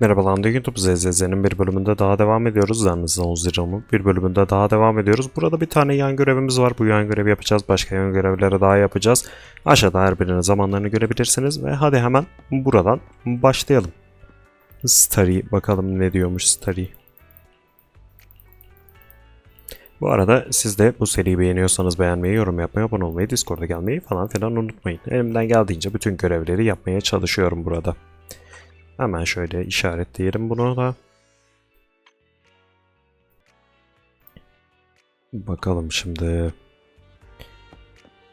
Merhabalar Anda YouTube ZZZ'nin bir bölümünde daha devam ediyoruz. Zannınızda 10 liramın bir bölümünde daha devam ediyoruz. Burada bir tane yan görevimiz var. Bu yan görevi yapacağız. Başka yan görevleri daha yapacağız. Aşağıda her birinin zamanlarını görebilirsiniz. Ve hadi hemen buradan başlayalım. Starry bakalım ne diyormuş Starry. Bu arada siz de bu seriyi beğeniyorsanız beğenmeyi, yorum yapmayı, abone olmayı, Discord'a gelmeyi falan filan unutmayın. Elimden geldiğince bütün görevleri yapmaya çalışıyorum burada. Hemen şöyle işaretleyelim bunu da. Bakalım şimdi.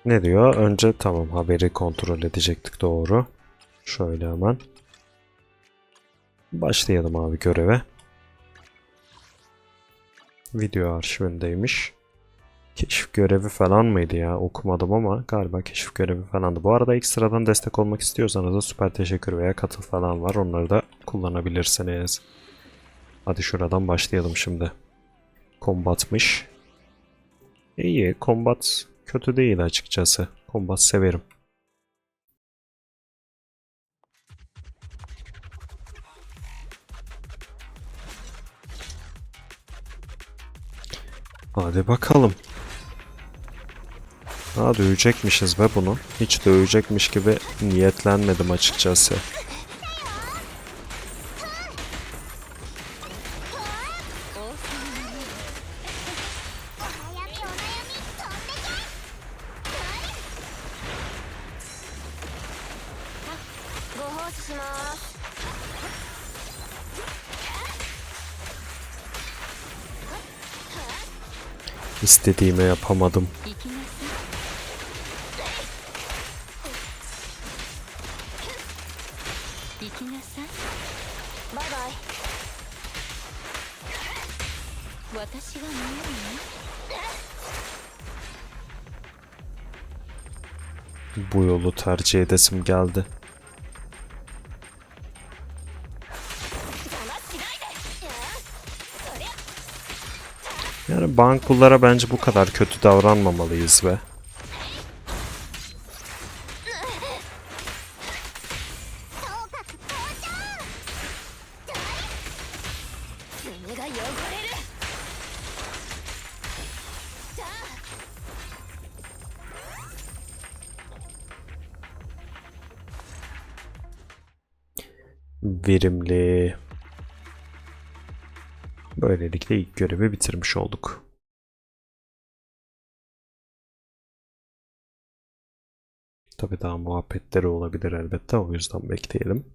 Ne diyor? Önce tamam haberi kontrol edecektik doğru. Şöyle hemen. Başlayalım abi göreve. Video arşivindeymiş. Keşif görevi falan mıydı ya? Okumadım ama galiba keşif görevi falandı. Bu arada ekstradan destek olmak istiyorsanız da süper teşekkür veya katıl falan var. Onları da kullanabilirsiniz. Hadi şuradan başlayalım şimdi. Kombatmış. İyi, kombat kötü değil açıkçası. Kombat severim. Hadi bakalım. Ha dövecekmişiz be bunu. Hiç dövecekmiş gibi niyetlenmedim açıkçası. İstediğimi yapamadım. Tercih edesim geldi. Yani bankullara bence bu kadar kötü davranmamalıyız be. Verimli. Böylelikle ilk görevi bitirmiş olduk. Tabii daha muhabbetleri olabilir elbette. O yüzden bekleyelim.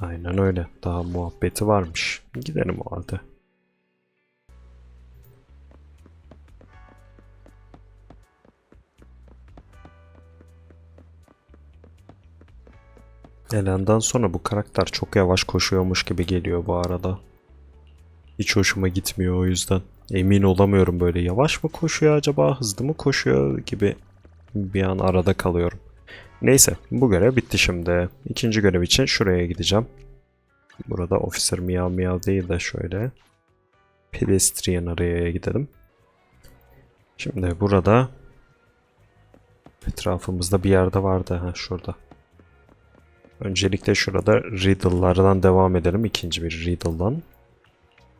Aynen öyle. Daha muhabbeti varmış. Gidelim o halde. Elen'den sonra bu karakter çok yavaş koşuyormuş gibi geliyor bu arada. Hiç hoşuma gitmiyor o yüzden. Emin olamıyorum böyle yavaş mı koşuyor acaba hızlı mı koşuyor gibi bir an arada kalıyorum. Neyse bu görev bitti şimdi. İkinci görev için şuraya gideceğim. Burada officer miyav miyav değil de şöyle pedestrian araya gidelim. Şimdi burada etrafımızda bir yerde vardı ha şurada. Öncelikle şurada riddle'lardan devam edelim. İkinci bir riddle'dan.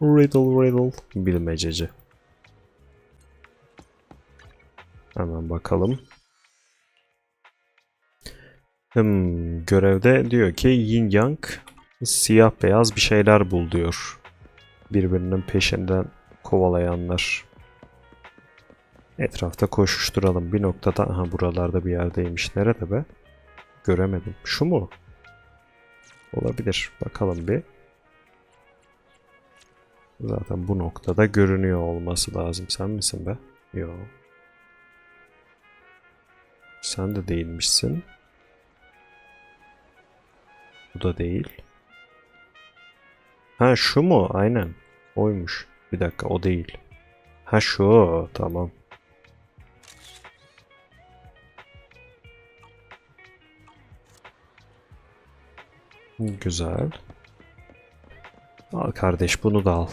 Riddle riddle bilmececi. Hemen bakalım. Hmm, görevde diyor ki Yin Yang siyah beyaz bir şeyler bul diyor. Birbirinin peşinden kovalayanlar. Etrafta koşuşturalım. Bir noktada aha buralarda bir yerdeymiş. Nerede be? Göremedim. Şu mu? Olabilir. Bakalım bir. Zaten bu noktada görünüyor olması lazım. Sen misin be? Yo. Sen de değilmişsin. Bu da değil. Ha şu mu? Aynen. Oymuş. Bir dakika o değil. Ha şu. Tamam. Güzel. Al kardeş bunu da al.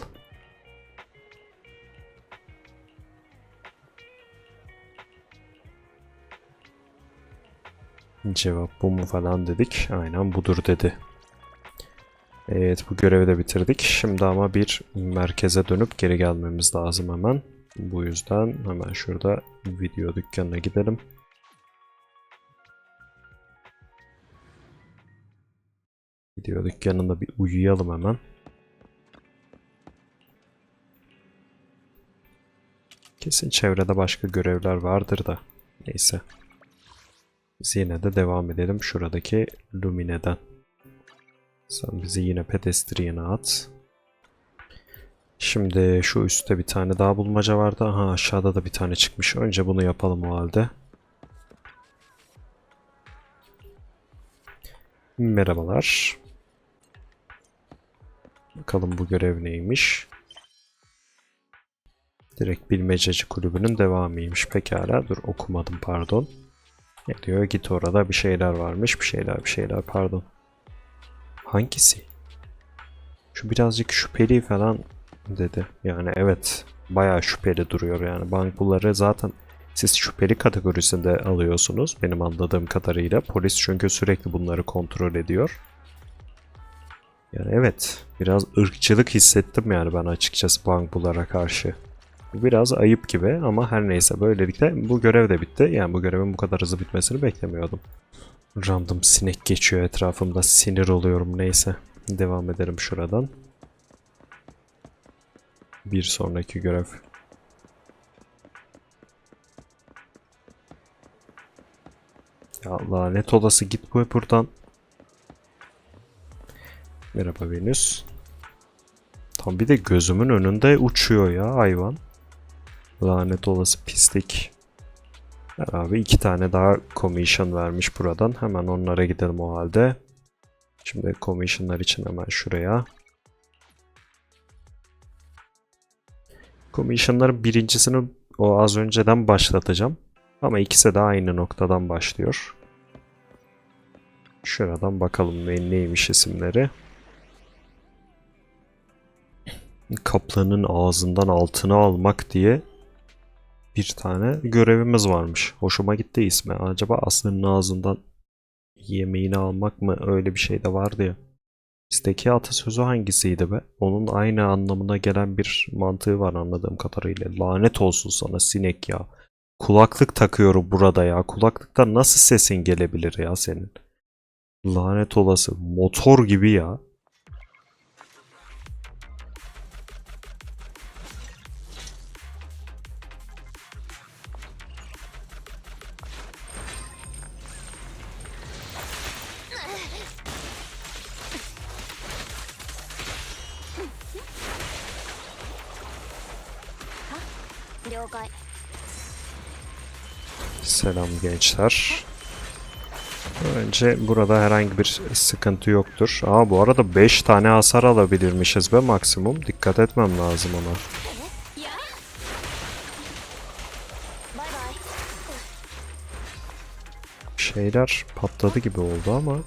Cevap bu mu falan dedik. Aynen budur dedi. Evet bu görevi de bitirdik. Şimdi ama bir merkeze dönüp geri gelmemiz lazım hemen. Bu yüzden hemen şurada video dükkanına gidelim. Video dükkanında bir uyuyalım hemen. Kesin çevrede başka görevler vardır da. Neyse. Biz yine de devam edelim şuradaki Lumine'den. Sen bizi yine pedestrian'a at. Şimdi şu üstte bir tane daha bulmaca vardı. Aha aşağıda da bir tane çıkmış. Önce bunu yapalım o halde. Merhabalar. Bakalım bu görev neymiş? Direkt Bilmececi Kulübü'nün devamıymış. Pekala. Dur okumadım pardon. Ne diyor? Git orada bir şeyler varmış. Bir şeyler bir şeyler pardon. Hangisi? Şu birazcık şüpheli falan dedi. Yani evet bayağı şüpheli duruyor yani. Bankuları zaten siz şüpheli kategorisinde alıyorsunuz benim anladığım kadarıyla. Polis çünkü sürekli bunları kontrol ediyor. Yani evet biraz ırkçılık hissettim yani ben açıkçası bankbulara karşı. Bu biraz ayıp gibi ama her neyse böylelikle bu görev de bitti. Yani bu görevin bu kadar hızlı bitmesini beklemiyordum. Random sinek geçiyor etrafımda sinir oluyorum neyse. Devam edelim şuradan. Bir sonraki görev. Ya lanet olası git bu buradan. Merhaba Venüs. Tam bir de gözümün önünde uçuyor ya hayvan. Lanet olası pislik. Abi iki tane daha commission vermiş buradan. Hemen onlara gidelim o halde. Şimdi commissionlar için hemen şuraya. Commissionların birincisini o az önceden başlatacağım. Ama ikisi de aynı noktadan başlıyor. Şuradan bakalım ne, neymiş isimleri. Kaplanın ağzından altını almak diye bir tane görevimiz varmış. Hoşuma gitti ismi. Acaba Aslı'nın ağzından yemeğini almak mı öyle bir şey de vardı ya. Bizdeki atasözü hangisiydi be? Onun aynı anlamına gelen bir mantığı var anladığım kadarıyla. Lanet olsun sana sinek ya. Kulaklık takıyorum burada ya. Kulaklıktan nasıl sesin gelebilir ya senin? Lanet olası. Motor gibi ya. " gençler. Önce burada herhangi bir sıkıntı yoktur. Aa bu arada 5 tane hasar alabilirmişiz be maksimum. Dikkat etmem lazım ona. Şeyler patladı gibi oldu ama.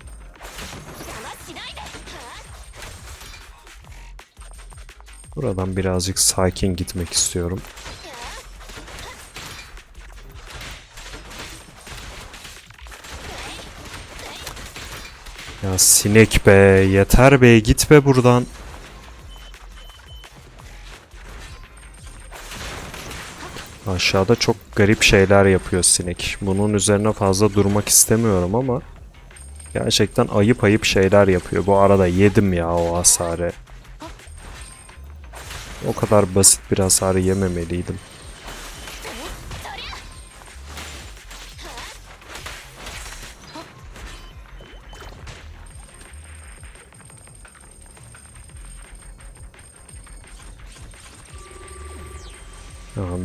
Buradan birazcık sakin gitmek istiyorum. Ya sinek be yeter be git be buradan. Aşağıda çok garip şeyler yapıyor sinek. Bunun üzerine fazla durmak istemiyorum ama gerçekten ayıp ayıp şeyler yapıyor. Bu arada yedim ya o hasarı. O kadar basit bir hasarı yememeliydim.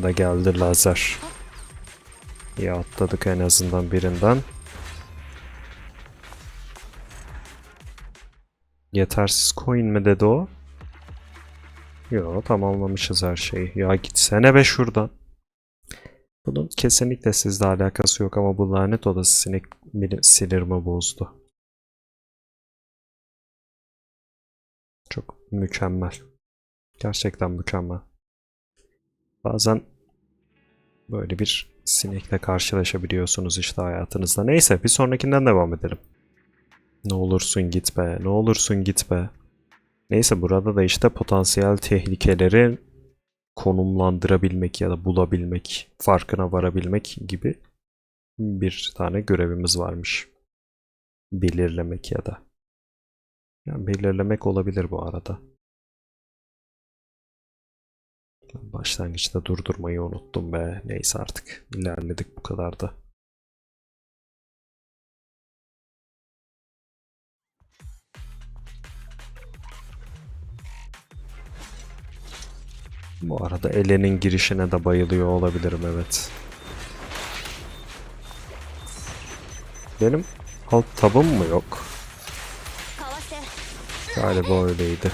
Anda geldi lazer. İyi atladık en azından birinden. Yetersiz coin mi dedi o? Yo tamamlamışız her şeyi. Ya gitsene be şuradan. Bunun kesinlikle sizle alakası yok ama bu lanet odası sinek sinirimi bozdu. Çok mükemmel. Gerçekten mükemmel. Bazen böyle bir Sinekle karşılaşabiliyorsunuz işte hayatınızda. Neyse bir sonrakinden devam edelim. Ne olursun git be, ne olursun git be. Neyse burada da işte potansiyel tehlikeleri konumlandırabilmek ya da bulabilmek, farkına varabilmek gibi bir tane görevimiz varmış. Belirlemek ya da. Yani belirlemek olabilir bu arada. Başlangıçta durdurmayı unuttum be. Neyse artık ilerledik bu kadar da. Bu arada Elen'in girişine de bayılıyor olabilirim evet. Benim alt tabım mı yok? Galiba öyleydi.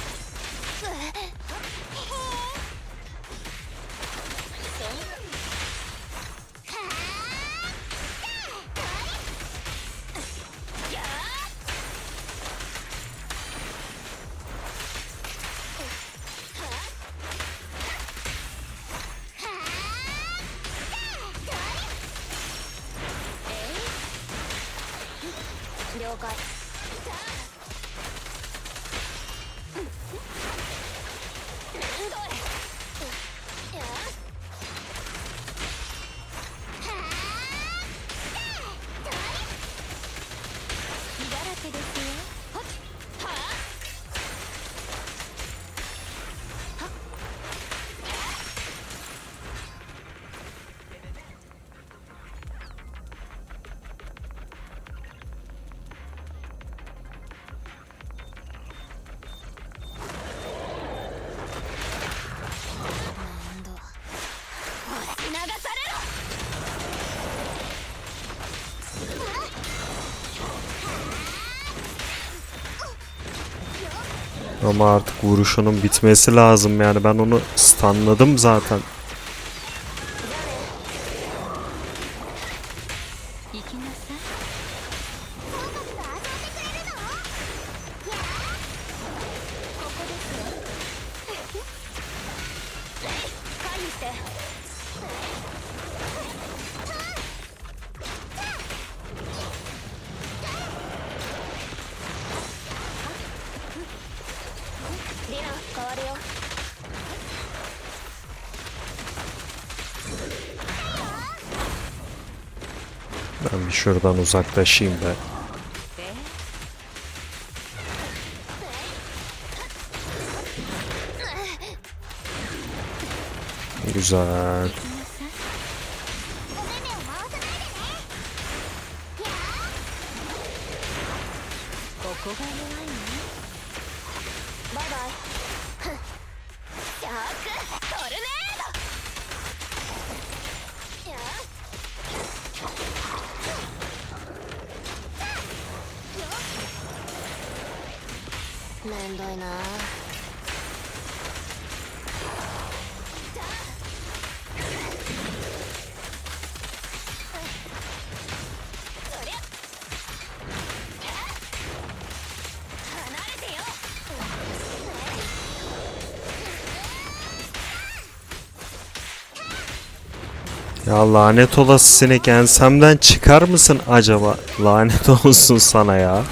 Ama artık vuruşunun bitmesi lazım yani ben onu stunladım zaten. Ben bir şuradan uzaklaşayım da. Güzel. ここめんどいなそりゃ離れてよ Ya lanet olası sinek ensemden çıkar mısın acaba? Lanet olsun sana ya.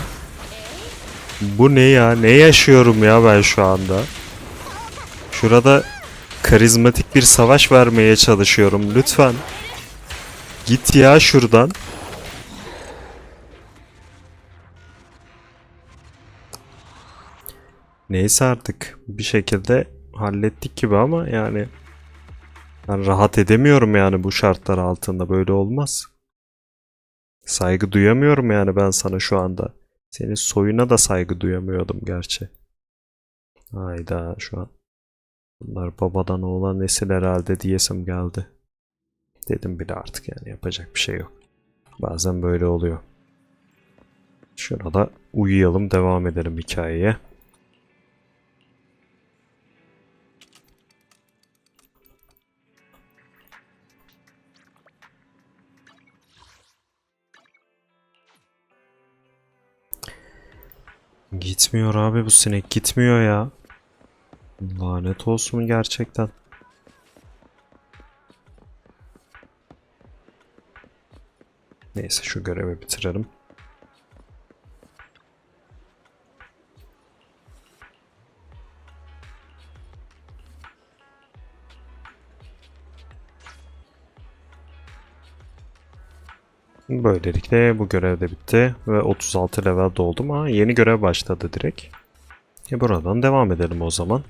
Bu ne ya? Ne yaşıyorum ya ben şu anda? Şurada karizmatik bir savaş vermeye çalışıyorum. Lütfen. Git ya şuradan. Neyse artık bir şekilde hallettik gibi ama yani ben rahat edemiyorum yani bu şartlar altında böyle olmaz. Saygı duyamıyorum yani ben sana şu anda. Senin soyuna da saygı duyamıyordum gerçi. Hayda şu an. Bunlar babadan oğlan nesil herhalde diyesim geldi. Dedim bile artık yani yapacak bir şey yok. Bazen böyle oluyor. Şuna da uyuyalım devam edelim hikayeye. Gitmiyor abi bu sinek gitmiyor ya. Lanet olsun gerçekten. Neyse şu görevi bitirelim. Böylelikle bu görev de bitti ve 36 level doldum. Ha, yeni görev başladı direkt. E buradan devam edelim o zaman.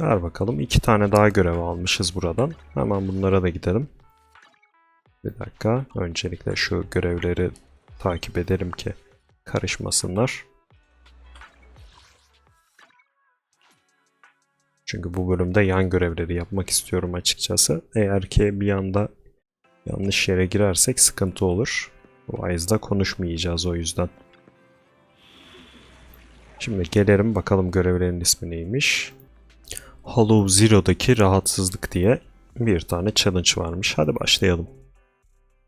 Ver bakalım. iki tane daha görev almışız buradan. Hemen bunlara da gidelim. Bir dakika. Öncelikle şu görevleri takip edelim ki karışmasınlar. Çünkü bu bölümde yan görevleri yapmak istiyorum açıkçası. Eğer ki bir anda yanlış yere girersek sıkıntı olur. Wise'da konuşmayacağız o yüzden. Şimdi gelelim bakalım görevlerin ismi neymiş. Hollow Zero'daki rahatsızlık diye bir tane challenge varmış. Hadi başlayalım.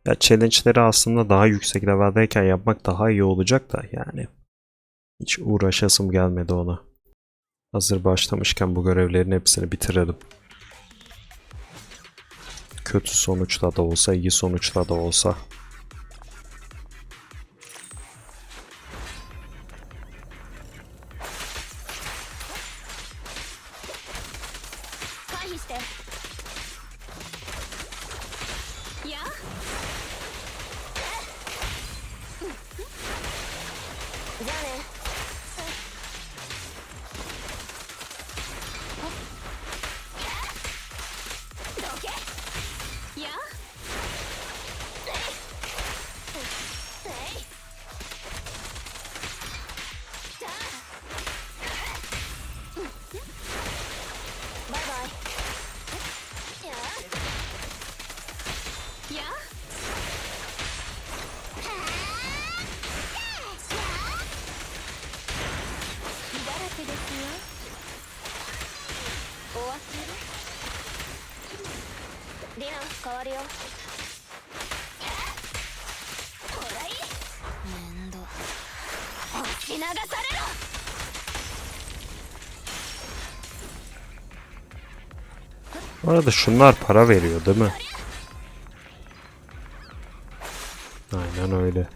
Ya challenge'leri aslında daha yüksek leveldeyken yapmak daha iyi olacak da yani. Hiç uğraşasım gelmedi ona. Hazır başlamışken bu görevlerin hepsini bitirelim. Kötü sonuçla da olsa, iyi sonuçla da olsa. Bu arada şunlar para veriyor değil mi? Aynen öyle.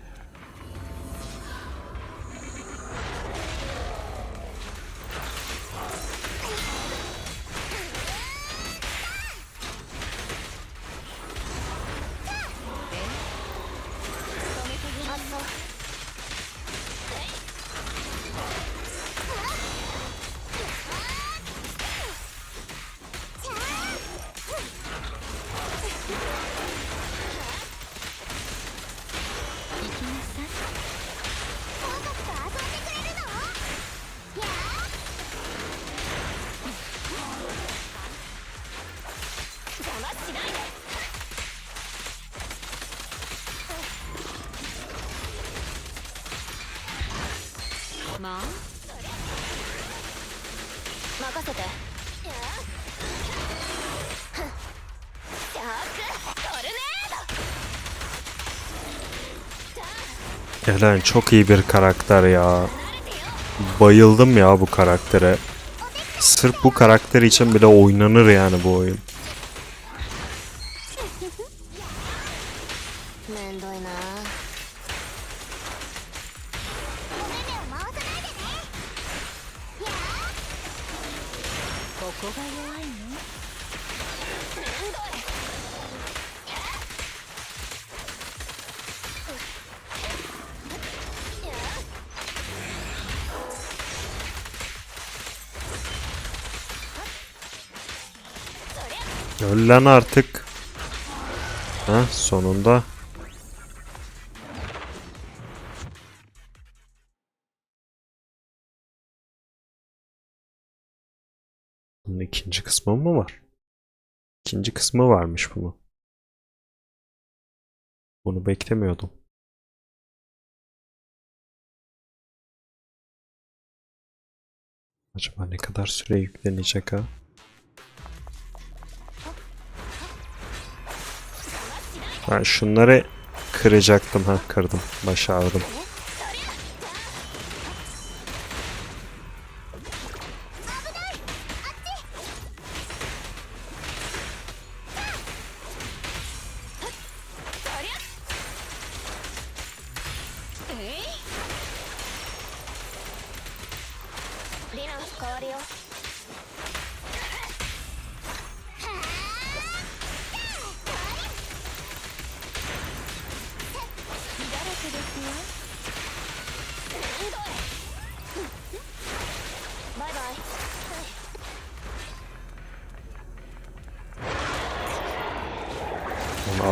まあ任せてふんシャークトルネード Gelen çok iyi bir karakter ya. Bayıldım ya bu karaktere. Sırf bu karakter için bile oynanır yani bu oyun. Öl lan artık. Ha sonunda. Bunun ikinci kısmı mı var? İkinci kısmı varmış bunun. Bunu beklemiyordum. Acaba ne kadar süre yüklenecek ha? Ben şunları kıracaktım ha kırdım. Baş ağrıdım. Linux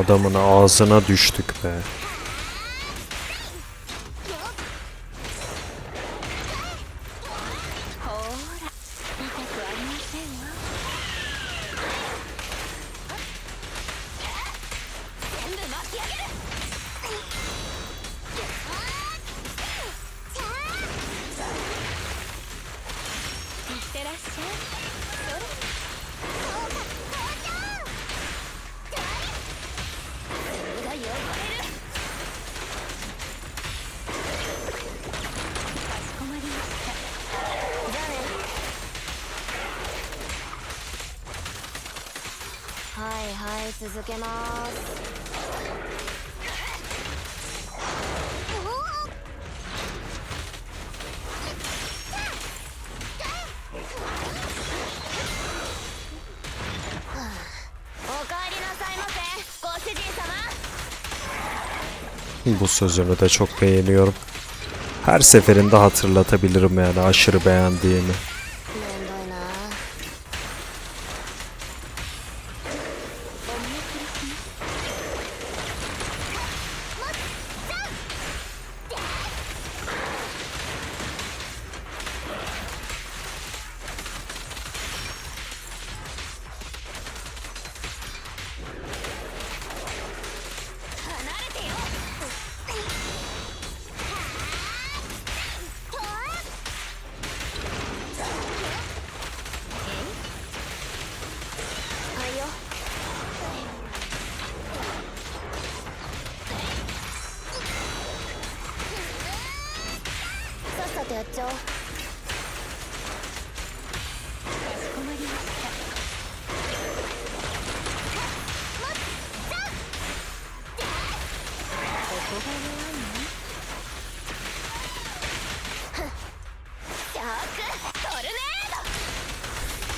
Adamın ağzına düştük be. けますおかえりなさいませご主人様 Bu sözünü de çok beğeniyorum. Her seferinde hatırlatabilirim yani aşırı beğendiğimi.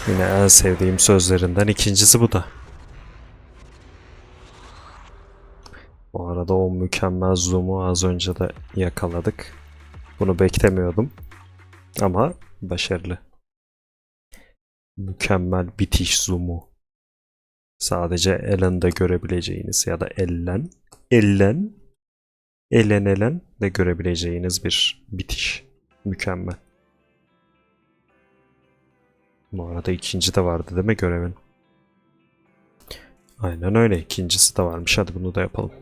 Yine en sevdiğim sözlerinden ikincisi bu da. Bu arada o mükemmel zoom'u az önce de yakaladık. Bunu beklemiyordum. Ama başarılı. Mükemmel bitiş zoom'u. Sadece Ellen'de görebileceğiniz ya da Ellen, Ellen, Ellen Ellen de görebileceğiniz bir bitiş. Mükemmel. Bu arada ikinci de vardı değil mi görevin? Aynen öyle. ikincisi de varmış. Hadi bunu da yapalım.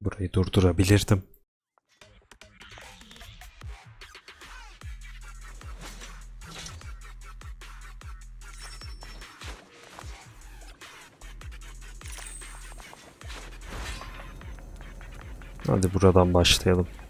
Burayı durdurabilirdim. Hadi buradan başlayalım.「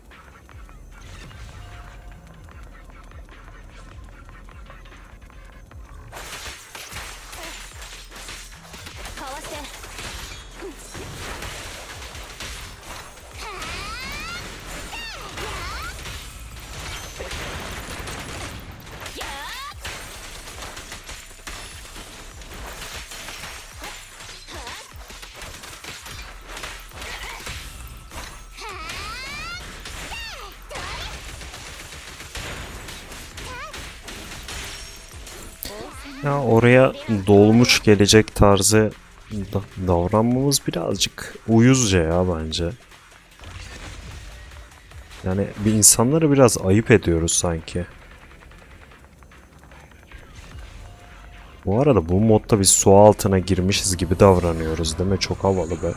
oraya dolmuş gelecek tarzı da- davranmamız birazcık uyuzca ya bence. Yani bir insanları biraz ayıp ediyoruz sanki. Bu arada bu modda biz su altına girmişiz gibi davranıyoruz değil mi? Çok havalı be.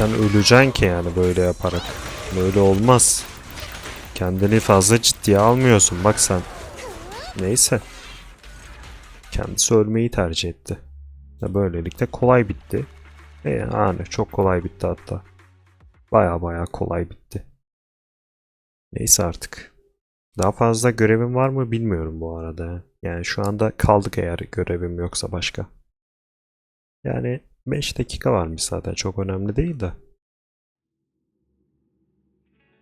Sen öleceksin ki yani böyle yaparak. Böyle olmaz. Kendini fazla ciddiye almıyorsun bak sen. Neyse. Kendisi ölmeyi tercih etti. Böylelikle kolay bitti. E yani çok kolay bitti hatta. Baya baya kolay bitti. Neyse artık. Daha fazla görevim var mı bilmiyorum bu arada. Yani şu anda kaldık eğer görevim yoksa başka. Yani 5 dakika varmış zaten çok önemli değil de.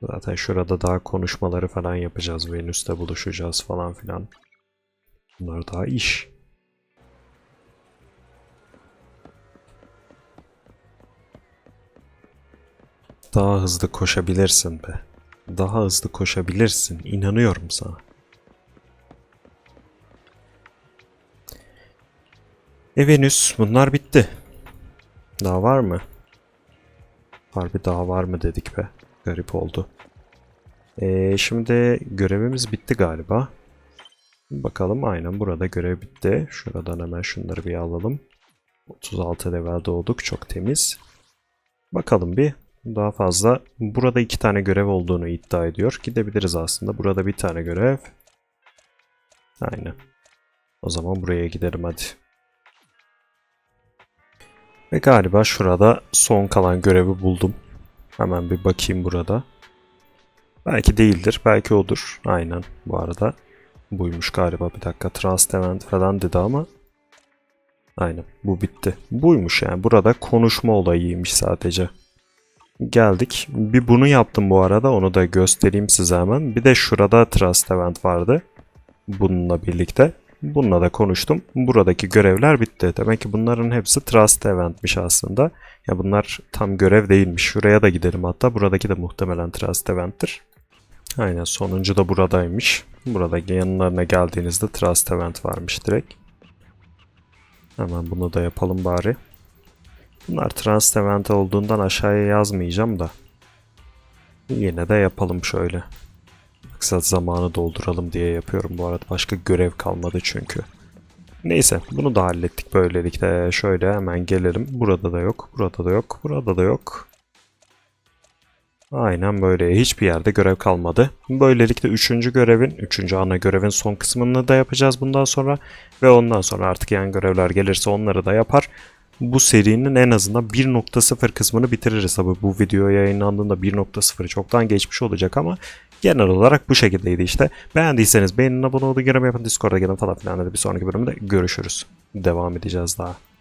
Zaten şurada daha konuşmaları falan yapacağız. Venüs'te buluşacağız falan filan. Bunlar daha iş. Daha hızlı koşabilirsin be. Daha hızlı koşabilirsin. İnanıyorum sana. E Venüs bunlar bitti. Daha var mı? Harbi daha var mı dedik be. Garip oldu. Ee, şimdi görevimiz bitti galiba. Bakalım aynen burada görev bitti. Şuradan hemen şunları bir alalım. 36 level olduk. Çok temiz. Bakalım bir. Daha fazla. Burada iki tane görev olduğunu iddia ediyor. Gidebiliriz aslında. Burada bir tane görev. Aynen. O zaman buraya gidelim hadi. Ve galiba şurada son kalan görevi buldum. Hemen bir bakayım burada. Belki değildir. Belki odur. Aynen bu arada. Buymuş galiba. Bir dakika. Trust event falan dedi ama. Aynen. Bu bitti. Buymuş yani. Burada konuşma olayıymış sadece. Geldik. Bir bunu yaptım bu arada. Onu da göstereyim size hemen. Bir de şurada Trust event vardı. Bununla birlikte. Bununla da konuştum. Buradaki görevler bitti. Demek ki bunların hepsi Trust Event'miş aslında. Ya bunlar tam görev değilmiş. Şuraya da gidelim hatta. Buradaki de muhtemelen Trust Event'tir. Aynen sonuncu da buradaymış. Burada yanlarına geldiğinizde Trust Event varmış direkt. Hemen bunu da yapalım bari. Bunlar Trust Event olduğundan aşağıya yazmayacağım da. Yine de yapalım şöyle. Maksat zamanı dolduralım diye yapıyorum bu arada. Başka görev kalmadı çünkü. Neyse bunu da hallettik böylelikle. Şöyle hemen gelelim. Burada da yok. Burada da yok. Burada da yok. Aynen böyle. Hiçbir yerde görev kalmadı. Böylelikle üçüncü görevin, üçüncü ana görevin son kısmını da yapacağız bundan sonra. Ve ondan sonra artık yan görevler gelirse onları da yapar. Bu serinin en azından 1.0 kısmını bitiririz. Tabi bu video yayınlandığında 1.0'ı çoktan geçmiş olacak ama Genel olarak bu şekildeydi işte. Beğendiyseniz beğenin, abone olun, yorum yapın, Discord'a gelin falan filan. Hadi bir sonraki bölümde görüşürüz. Devam edeceğiz daha.